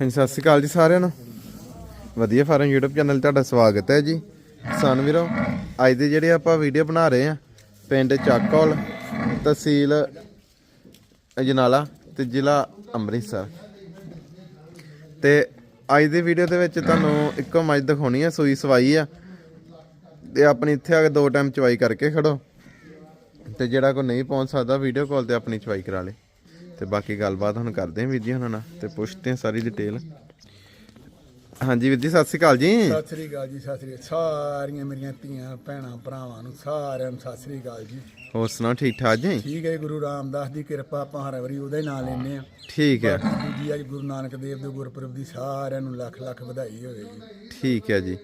ਹਾਂਜੀ, ਸਤਿ ਸ਼੍ਰੀ ਅਕਾਲ ਜੀ ਸਾਰਿਆਂ ਨੂੰ। ਵਧੀਆ ਫਾਰਮ YouTube ਚੈਨਲ 'ਤੇ ਤੁਹਾਡਾ ਸਵਾਗਤ ਹੈ ਜੀ। ਕਿਸਾਨ ਵੀਰੋ, ਅੱਜ ਦੇ ਜਿਹੜੇ ਆਪਾਂ ਵੀਡੀਓ ਬਣਾ ਰਹੇ ਆ ਪਿੰਡ ਚੱਕੌਲ, ਤਹਿਸੀਲ ਅਜਨਾਲਾ ਤੇ ਜ਼ਿਲ੍ਹਾ ਅੰਮ੍ਰਿਤਸਰ। ਤੇ ਅੱਜ ਦੀ ਵੀਡੀਓ ਦੇ ਵਿੱਚ ਤੁਹਾਨੂੰ ਇੱਕੋ ਮੱਝ ਦਿਖਾਉਣੀ ਆ, ਸੂਈ ਸਵਾਈ ਆ। ਤੇ ਆਪਣੀ ਇੱਥੇ ਆ ਕੇ ਦੋ ਟਾਈਮ ਚਵਾਈ ਕਰਕੇ ਖੜੋ। ਤੇ ਜਿਹੜਾ ਕੋ ਨਹੀਂ ਪਹੁੰਚ ਸਕਦਾ ਵੀਡੀਓ ਕਾਲ ਤੇ ਆਪਣੀ ਚਵਾਈ ਕਰਾ ਲੇ। ਤੇ ਬਾਕੀ ਗੱਲਬਾਤ ਹੁਣ ਕਰਦੇ ਹਾਂ ਵੀਰ ਜੀ ਹੁਣਾਂ ਨਾਲ ਤੇ ਪੁੱਛਦੇ ਹਾਂ ਸਾਰੀ ਡਿਟੇਲ ਹਾਂਜੀ ਵੀਰ ਜੀ ਸਤਿ ਸ਼੍ਰੀ ਅਕਾਲ ਜੀ। ਸਤਿ ਸ੍ਰੀ ਅਕਾਲ ਜੀ ਸਤਿ ਸ੍ਰੀ ਅਕਾਲ। ਸਾਰੀਆਂ ਮੇਰੀਆਂ ਧੀਆਂ ਭੈਣਾਂ ਭਰਾਵਾਂ ਨੂੰ ਸਾਰਿਆਂ ਨੂੰ ਸਤਿ ਸ੍ਰੀ ਅਕਾਲ ਜੀ। ਹੋਰ ਸੁਣਾਓ ਠੀਕ ਠਾਕ ਜੀ? ਠੀਕ ਹੈ ਜੀ, ਗੁਰੂ ਰਾਮਦਾਸ ਦੀ ਕਿਰਪਾ ਆਪਾਂ ਹਰ ਵਾਰੀ ਉਹਦਾ ਹੀ ਨਾਮ ਲੈਂਦੇ ਆ ਠੀਕ ਹੈ। ਦੂਜੀ ਅੱਜ ਗੁਰੂ ਨਾਨਕ ਦੇਵ ਦੇ ਗੁਰਪੁਰਬ ਦੀ ਸਾਰਿਆਂ ਨੂੰ ਲੱਖ ਲੱਖ ਵਧਾਈ ਹੋਵੇ ਜੀ। ਠੀਕ ਹੈ ਜੀ।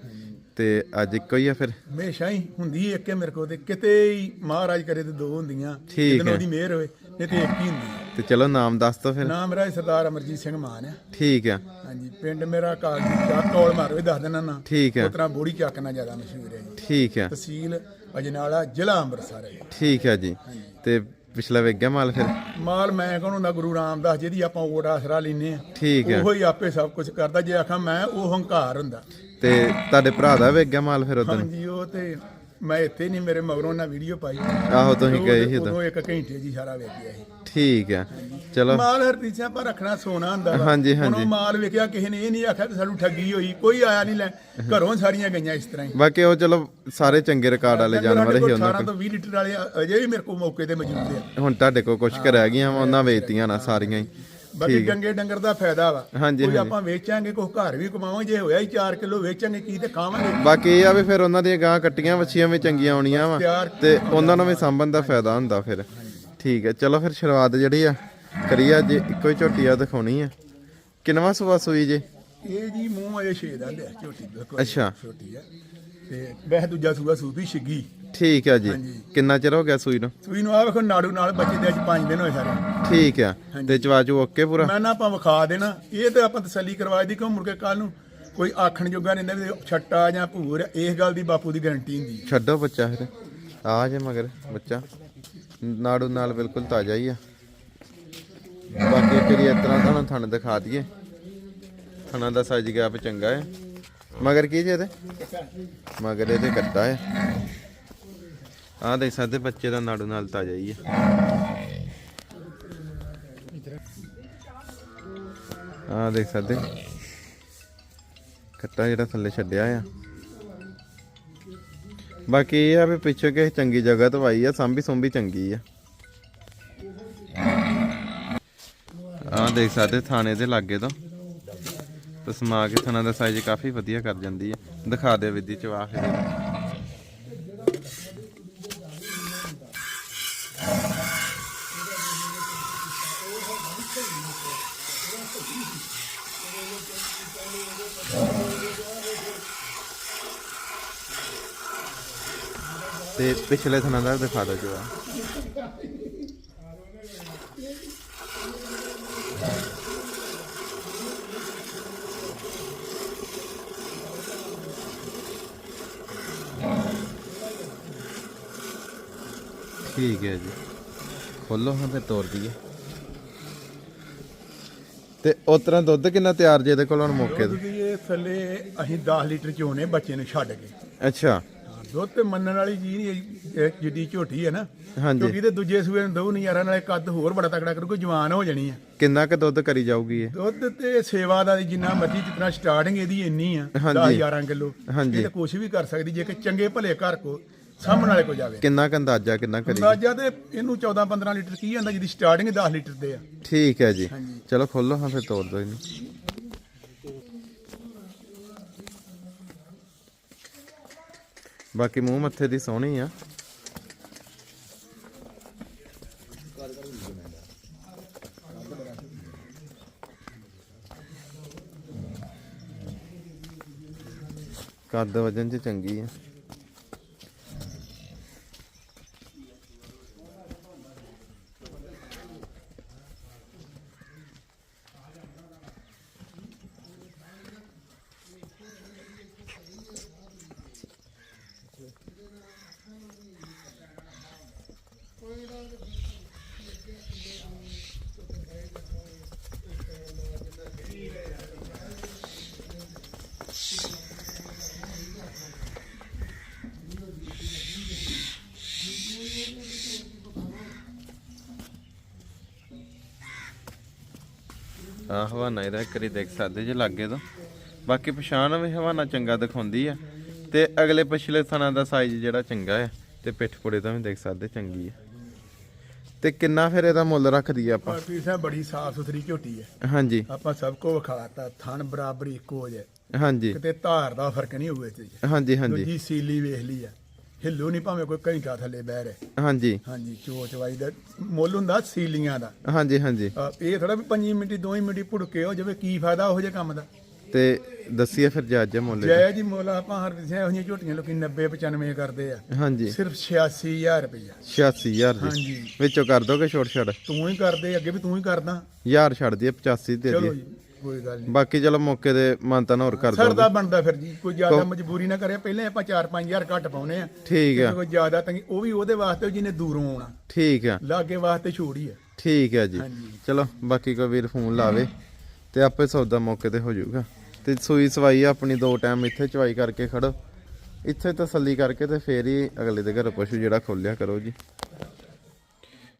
ਤੇ ਅੱਜ ਇੱਕੋ ਹੀ ਆ ਫਿਰ? ਹਮੇਸ਼ਾ ਹੀ ਹੁੰਦੀ ਇੱਕ ਹੈ ਮੇਰੇ ਕੋਲ ਤੇ ਕਿਤੇ ਹੀ ਮਹਾਰਾਜ ਕਰੇ ਤੇ ਦੋ ਹੁੰਦੀਆਂ। ਹੈ। ਉਹਦੀ ਮਿਹਰ ਹੋਵੇ ਨਹੀਂ ਤੇ ਇੱਕ ਹੀ ਹੁੰਦੀ ਹੈ। ਤੇ ਚਲੋ ਨਾਮ ਦੱਸ ਦੋ ਫਿਰ। ਨਾਮ ਮੇਰਾ ਸਰਦਾਰ ਅਮਰਜੀਤ ਸਿੰਘ ਮਾਨ ਆ। ਠੀਕ ਹੈ ਹਾਂਜੀ ਪਿੰਡ ਮੇਰਾ ਕਾਲਜੀ ਚੱਕ ਕੌਲ ਮਾਰੋ ਇਹ ਦੱਸ ਦੇਣਾ ਨਾ। ਠੀਕ ਹੈ ਉਸ ਤਰ੍ਹਾਂ ਬੋੜੀ ਚੱਕ ਨਾਲ ਜ਼ਿਆਦਾ ਮਸ਼ਹੂਰ ਹੈ ਜੀ। ਠੀਕ ਹੈ ਤਹਿਸੀਲ ਅਜਨਾਲਾ ਜ਼ਿਲ੍ਹਾ ਅੰਮ੍ਰਿਤਸਰ ਹੈ ਜੀ। ਠੀਕ ਹੈ ਜੀ। ਤੇ ਪਿਛਲਾ ਵੇਖ ਗਿਆ ਮਾਲ ਫਿਰ? ਮਾਲ ਮੈਂ ਕਹਣੂ ਨਾ ਗੁਰੂ ਰਾਮਦਾਸ ਜਿਹਦੀ ਆਪਾਂ ਓਟ ਆਸਰਾ ਲੈਨੇ ਆ। ਠੀਕ ਹੈ ਉਹੋ ਹੀ ਆਪੇ ਸਭ ਕੁਝ ਕਰਦਾ ਜੇ ਆਖਾਂ ਮੈਂ ਉਹ ਹੰਕਾਰ ਹੁੰਦਾ। ਤੇ ਤੁਹਾਡੇ ਭਰਾ ਦਾ ਵੇਖ ਗਿਆ ਮਾਲ ਫਿਰ ਉਦੋਂ ਹਾਂਜੀ ਉਹ ਤੇ ਮੈਂ ਇੱਥੇ ਨਹੀਂ ਮੇਰੇ ਮਗਰੋਂ ਨਾ ਵੀਡੀਓ ਪਾਈ। ਆਹੋ ਤੁਸੀਂ ਗਏ ਸੀ ਉਦੋਂ ਉਦੋਂ ਇੱਕ ਘੰਟੇ ਜੀ ਸਾਰਾ ਵੇਖ ਗਿਆ ਸੀ ਠੀਕ ਹੈ ਚਲੋ। ਮਾਲ ਹਰਪੀਸਿਆਂ ਪਰ ਰੱਖਣਾ ਸੋਨਾ ਹੁੰਦਾ ਵਾ। ਹਾਂਜੀ, ਹੁਣ ਹਾਂਜੀ। ਮਾਲ ਵੇਖਿਆ ਕਿਸੇ ਨੇ ਇਹ ਨਹੀਂ ਆਖਿਆ ਕਿ ਸਾਨੂੰ ਠੱਗੀ ਹੋਈ ਕੋਈ ਆਇਆ ਨਹੀਂ ਲੈ। ਘਰੋਂ ਸਾਰੀਆਂ ਗਈਆਂ ਇਸ ਤਰ੍ਹਾਂ ਹੀ। ਬਾਕੀ ਉਹ ਚਲੋ ਸਾਰੇ ਚੰਗੇ ਰਿਕਾਰਡ ਵਾਲੇ ਜਾਨਵਰ ਹੀ ਕੋਲ ਉਹਨਾਂ 18 ਤੋਂ 20 ਲੀਟਰ ਵਾਲੇ ਅਜੇ ਵੀ ਮੇਰੇ ਕੋਲ ਮੌਕੇ ਤੇ ਮੌਜੂਦ ਆ। ਹੁਣ ਤੁਹਾਡੇ ਕੋਲ ਕੁਝ ਕੁ ਰਹਿ ਗਈਆਂ ਵਾ, ਉਹਨਾਂ ਵੇਚਤੀਆਂ ਨਾ ਸਾਰੀਆਂ ਹੀ। ਬਾਕੀ ਚੰਗੇ ਡੰਗਰ ਦਾ ਫਾਇਦਾ ਵਾ। ਹਾਂਜੀ, ਕੋਈ। ਆਪਾਂ ਵੇਚਾਂਗੇ ਕੋਈ ਘਰ ਵੀ ਕਮਾਵਾਂਗੇ ਜੇ ਹੋਇਆ ਹੀ 4 ਕਿਲੋ ਵੇਚਾਂਗੇ ਕੀ ਤੇ ਖਾਵਾਂਗੇ? ਬਾਕੀ ਇਹ ਆ ਵੀ ਫਿਰ ਉਹਨਾਂ ਦੀਆਂ ਗਾਂ ਕੱਟੀਆਂ ਵੱਛੀਆਂ ਵੀ ਚੰਗੀਆਂ ਆਉਣੀਆਂ ਵਾ ਤੇ ਉਹਨਾਂ ਨੂੰ ਵੀ ਸਾਂਭਣ ਦਾ ਫਾਇਦਾ ਹੁੰਦਾ ਫਿਰ। ਠੀਕ ਹੈ ਚਲੋ ਫਿਰ ਸ਼ੁਰੂਆਤ ਜਿਹੜੀ ਆ ਕਰੀਏ ਅੱਜ ਇੱਕੋ ਹੀ ਝੋਟੀ ਆ ਦਿਖਾਉਣੀ ਆ। ਕਿੰਨਵਾ ਸੂਆ ਸੂਈ ਜੇ? ਇਹ ਜੀ ਮੂੰਹ ਅਜੇ ਛੇ ਦਾ ਲਿਆ ਝੋਟੀ ਬਿਲਕੁਲ ਅੱਛਾ। ਛੋਟੀ ਆ। ਤੇ ਵੈਸੇ ਦੂਜਾ ਸੂਆ ਸੂਪੀ ਛਿੱਗੀ। ਠੀਕ ਹੈ ਜੀ। ਹਾਂਜੀ। ਕਿੰਨਾ ਚਿਰ ਹੋ ਗਿਆ ਸੂਈ ਨੂੰ? ਸੂਈ ਨੂੰ ਆ ਵੇਖੋ ਨਾੜੂ ਨਾਲ ਬੱਚੇ ਦੇ ਅੱਜ 5 ਦਿਨ ਹੋਏ ਸਾਰੇ। ਠੀਕ ਆ। ਤੇ ਚਵਾਜੂ ਓਕੇ ਪੂਰਾ? ਮੈਂ ਨਾ ਆਪਾਂ ਵਿਖਾ ਦੇਣਾ। ਇਹ ਤੇ ਆਪਾਂ ਤਸੱਲੀ ਕਰਵਾ ਦੀ ਕਿਉਂ ਮੁੜ ਕੇ ਕੱਲ ਨੂੰ ਕੋਈ ਆਖਣ ਜੋਗਾ ਨਹੀਂ ਹੁੰਦਾ ਵੀ ਛੱਟਾ ਜਾਂ ਭੂਰ ਇਸ ਗੱਲ ਦੀ ਬਾਪੂ ਦੀ ਗਾਰੰਟੀ ਹੁੰਦੀ ਛੱਡੋ ਬੱਚਾ ਫਿਰ। ਆ ਜੇ ਮਗਰ ਬੱਚਾ। ਨਾੜੂ ਨਾਲ ਬਿਲਕੁਲ ਤਾਜ਼ਾ ਹੀ ਆ। ਬਾਕੀ ਕਰੀ ਇਸ ਤਰ੍ਹਾਂ ਤੁਹਾਨੂੰ ਥਣ ਦਿਖਾ ਦਈਏ। ਥਣਾ ਦਾ ਸਾਈਜ਼ ਗੈਪ ਚੰਗਾ ਹੈ। ਮਗਰ ਕੀ ਜੇ ਇਹਦੇ? ਮਗਰ ਇਹਦੇ ਕੱਟਾ ਹੈ। ਆਹ ਦੇਖ ਸਕਦੇ ਬੱਚੇ ਦਾ ਨਾੜੂ ਨਾਲ ਤਾਜ਼ਾ ਹੀ ਆ। ਦੇਖ ਸਕਦੇ। ਕੱਟਾ ਜਿਹੜਾ ਥੱਲੇ ਛੱਡਿਆ ਆ। ਬਾਕੀ ਇਹ ਆ ਵੀ ਪਿੱਛੇ ਕਿਸੇ ਚੰਗੀ ਜਗ੍ਹਾ ਤੋਂ ਆਈ ਆ, ਸਾਂਭੀ ਸੁੰਭੀ ਚੰਗੀ ਆ। ਆਹ ਦੇਖ ਸਕਦੇ ਥਾਣੇ ਦੇ ਲਾਗੇ ਤੋਂ। ਤੇ ਕੇ ਥਣਾ ਦਾ ਸਾਈਜ਼ ਕਾਫੀ ਵਧੀਆ ਕਰ ਜਾਂਦੀ ਆ। ਦਿਖਾ ਦੇ ਵਿਧੀ ਚਵਾਖ ਫਿਰ। ਤੇ ਪਿਛਲੇ ਥਣਾ ਦਾ ਦਿਖਾ ਦੋ ਜਵਾ ਠੀਕ ਹੈ ਜੀ ਖੋਲੋ ਹਾਂ ਤੇ ਤੋੜ ਦਈਏ ਤੇ ਉਸ ਤਰ੍ਹਾਂ ਦੁੱਧ ਕਿੰਨਾ ਤਿਆਰ ਜੇ ਇਹਦੇ ਕੋਲ ਹੁਣ ਮੌਕੇ ਤੇ? ਕਿਉਂਕਿ ਇਹ ਥੱਲੇ ਅਸੀਂ 10 ਲੀਟਰ ਚੋਨੇ ਬੱਚੇ ਨੂੰ ਛੱਡ ਕੇ। ਅੱਛਾ। ਹਾਂ, ਦੁੱਧ ਤੇ ਮੰਨਣ ਵਾਲੀ ਚੀਜ਼ ਨਹੀਂ ਇਹ ਜਿੱਡੀ ਝੋਟੀ ਹੈ ਨਾ। ਹਾਂਜੀ। ਕਿਉਂਕਿ ਤੇ ਦੂਜੇ ਸੂਏ ਨੂੰ ਦਊ ਨਜ਼ਾਰਾ ਨਾਲੇ ਕੱਦ ਹੋਰ ਬੜਾ ਤਕੜਾ ਕਰੂ ਕੋਈ ਜਵਾਨ ਹੋ ਜਾਣੀ ਹੈ। ਕਿੰਨਾ ਕੁ ਦੁੱਧ ਕਰੀ ਜਾਊਗੀ ਇਹ? ਦੁੱਧ ਤੇ ਸੇਵਾ ਦਾ ਜਿੰਨਾ ਮਰਜ਼ੀ ਜਿਤਨਾ ਸਟਾਰਟਿੰਗ ਇਹਦੀ ਇੰਨੀ ਆ 10 ਹਾਂਜੀ। 11 ਕਿਲੋ। ਹਾਂਜੀ। ਇਹ ਤਾਂ ਕੁਝ ਵੀ ਕਰ ਸਕਦੀ ਜੇ ਕਿ ਚੰਗੇ ਭਲੇ ਘਰ ਕੋ ਸਾਹਮਣ ਵਾਲੇ ਕੋ ਜਾਵੇ। ਕਿੰਨਾ ਕੁ ਅੰਦਾਜ਼ਾ ਕਿੰਨਾ ਕਰੀ ਅੰਦਾਜ਼ਾ ਤੇ ਇਹਨੂੰ 14 15 ਲੀਟਰ ਕੀ ਆਂਦਾ ਜਿਹਦੀ ਸਟਾਰਟਿੰਗ 10 ਲੀਟਰ ਦੇ ਆ। ਠੀਕ ਹੈ ਜੀ। ਚਲੋ ਖੋਲੋ ਹਾਂ ਫਿਰ ਤੋੜ ਦੋ ਇਹਨੂੰ। ਬਾਕੀ ਮੂੰਹ ਮੱਥੇ ਦੀ ਸੋਹਣੀ ਆ। ਕੱਦ ਵਜਨ ਚ ਚੰਗੀ ਆ। ਆ ਹਵਾਨਾ ਇਹਦਾ ਇੱਕ ਵਾਰੀ ਦੇਖ ਸਕਦੇ ਜੇ ਲੱਗੇ ਤੋਂ। ਬਾਕੀ ਪਛਾਣ ਵੀ ਹਵਾਨਾ ਚੰਗਾ ਦਿਖਾਉਂਦੀ ਆ। ਤੇ ਅਗਲੇ ਪਿਛਲੇ ਥਣਾ ਦਾ ਸਾਈਜ਼ ਜਿਹੜਾ ਚੰਗਾ ਆ ਤੇ ਪਿੱਠ ਪੁੜੇ ਤਾਂ ਵੀ ਦੇਖ ਸਕਦੇ ਚੰਗੀ ਆ। ਤੇ ਕਿੰਨਾ ਫਿਰ ਇਹਦਾ ਮੁੱਲ ਰੱਖਦੀ ਆ ਆਪਾਂ? ਪਰ ਪੀਸ ਹੈ ਬੜੀ ਸਾਫ਼ ਸੁਥਰੀ ਝੋਟੀ ਹੈ ਹਾਂਜੀ। ਆਪਾਂ ਸਭ ਕੋ ਵਿਖਾਤਾ ਥਣ ਬਰਾਬਰ ਇੱਕੋ ਜੇ ਹਾਂਜੀ। ਕਿਤੇ ਧਾਰ ਦਾ ਫ਼ਰਕ ਨਹੀਂ ਹੋਵੇ ਤੇ ਹਾਂਜੀ ਹਾਂਜੀ। ਦੂਜੀ ਸੀਲੀ ਵੇਖ ਲਈ ਆ। ਹਿੱਲੂ ਨਹੀਂ ਭਾਵੇਂ ਕੋਈ ਘੰਟਾ ਥੱਲੇ ਬਹਿ ਰਹੇ। ਹਾਂਜੀ। ਹਾਂਜੀ ਚੋਚ ਵਾਈ ਦਾ ਮੁੱਲ ਹੁੰਦਾ ਸੀਲੀਆਂ ਦਾ। ਹਾਂਜੀ ਹਾਂਜੀ। ਇਹ ਥੋੜਾ ਵੀ 5 ਮਿੰਟ 2 ਮਿੰਟ ਭੁੜਕੇ ਹੋ ਜਾਵੇ ਕੀ ਫਾਇਦਾ ਉਹ ਜੇ ਕੰਮ ਦਾ। ਤੇ ਦੱਸੀਏ ਫਿਰ ਜੱਜ ਜੇ ਮੁੱਲ। ਜੈ ਜੀ ਮੁੱਲ ਆਪਾਂ ਹਰ ਵਿਸ਼ੇ ਇਹੋ ਜਿਹੀਆਂ ਝੋਟੀਆਂ ਲੋਕੀ 90 95 ਕਰਦੇ ਆ। ਹਾਂਜੀ। ਸਿਰਫ 86000 ਰੁਪਇਆ 86000 ਦੀ। ਹਾਂਜੀ। ਵਿੱਚੋਂ ਕਰ ਦੋਗੇ ਛੋਟ ਛੜ ਤੂੰ ਹੀ ਕਰਦੇ ਅੱਗੇ ਵੀ ਤੂੰ ਹੀ ਕਰਦਾ। ਯਾਰ ਛੱਡ ਦਈਏ 85 ਦੇ ਚਲੋ ਦਈਏ। ਜੀ। ਕੋਈ ਗੱਲ ਨਹੀਂ। ਬਾਕੀ ਚਲੋ ਮੌਕੇ ਦੇ ਮੰਤਨ ਹੋਰ ਕਰ ਦੋਗੇ ਸਰਦਾ ਬਣਦਾ ਫਿਰ ਜੀ ਕੋਈ ਜ਼ਿਆਦਾ ਮਜਬੂਰੀ ਨਾ ਕਰੇ ਪਹਿਲੇ ਆਪਾਂ 4-5000 ਘੱਟ ਪਾਉਨੇ ਆ ਠੀਕ ਆ। ਕੋਈ ਜ਼ਿਆਦਾ ਤੰਗੀ ਉਹ ਵੀ ਉਹਦੇ ਵਾਸਤੇ ਜਿਹਨੇ ਦੂਰੋਂ ਆਉਣਾ। ਠੀਕ ਆ। ਲਾਗੇ ਵਾਸਤੇ ਛੋੜ ਆ। ਠੀਕ ਹੈ ਜੀ। ਚਲੋ ਬਾਕੀ ਕੋਈ ਵੀਰ ਫੋਨ ਲਾਵੇ ਤੇ ਆਪੇ ਸੌਦਾ ਮੌਕੇ ਤੇ ਹੋ ਜਾਊਗਾ। ਤੇ ਸੂਈ ਸਵਾਈ ਆਪਣੀ ਦੋ ਟਾਈਮ ਇੱਥੇ ਚਵਾਈ ਕਰਕੇ ਖੜੋ। ਇੱਥੇ ਤਸੱਲੀ ਕਰਕੇ ਤੇ ਫੇਰ ਹੀ ਅਗਲੇ ਦੇ ਘਰ ਪਸ਼ੂ ਜਿਹੜਾ ਖੋਲਿਆ ਕਰੋ ਜੀ।